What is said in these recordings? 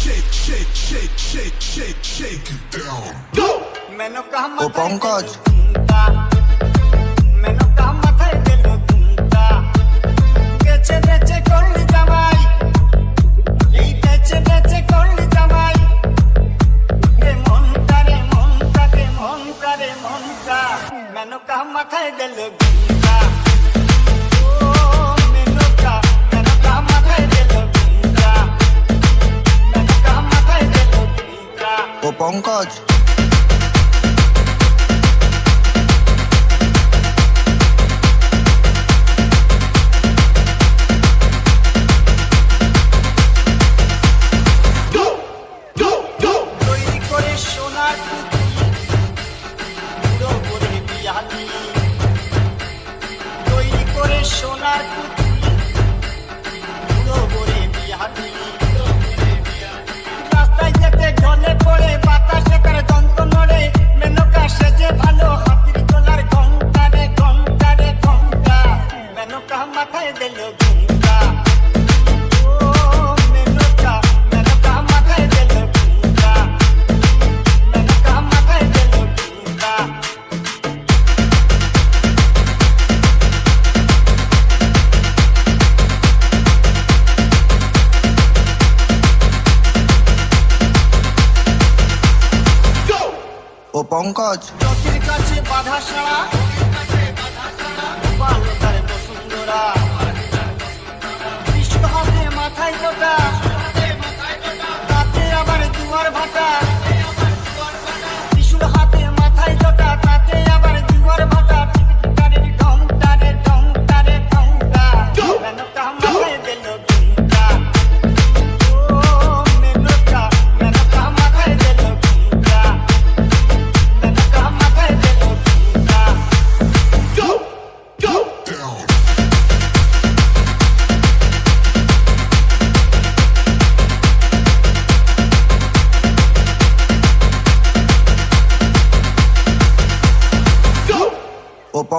shake, shake, shake shake, shake, shake it down. Go! मैंने कहा मत ओ पंकज পঙ্কজ। sonar tu Pankaj. কাছে বাধা সারা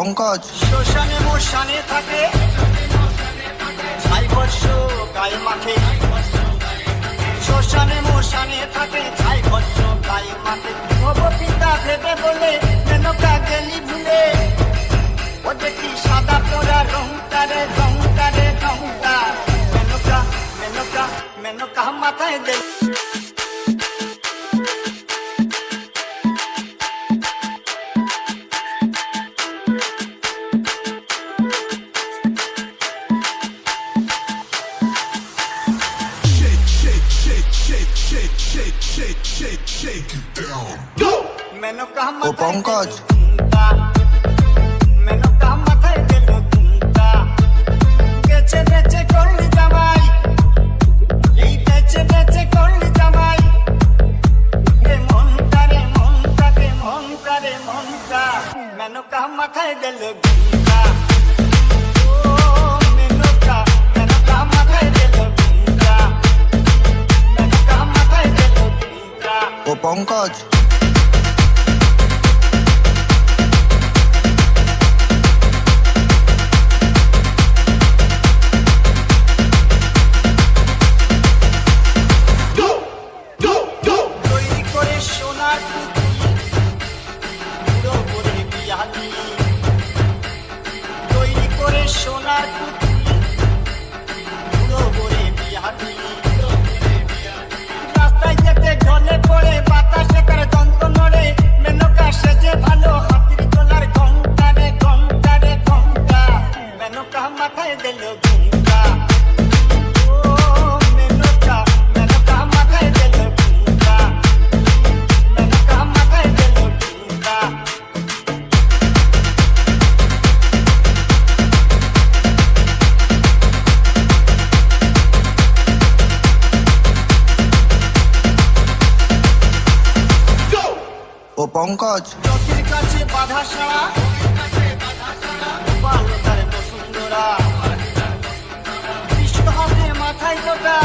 পঙ্কজ। শ্মশানে মোশানে থাকে। ছাই বর্ষ গায়ে মাখে। শ্মশানে মোশানে থাকে, ছাই বর্ষ গায়ে মাখে। ভব পিতা ভেবে বলে, মেনকা গেলি ভুলে। ও দেখি সাদা পোড়া রংটারে রংটারে, রংটা। মেনকা মেনকা মেনকা মাথায় দেয় ও পঙ্কজ মাথায় গেল ঘুমটা ও পঙ্কজ পঙ্কজ। মাথায় কোটা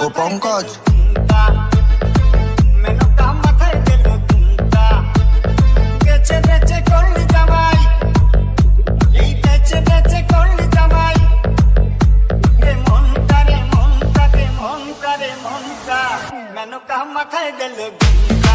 ও পঙ্কজ মাথায় দিল ঘুমটা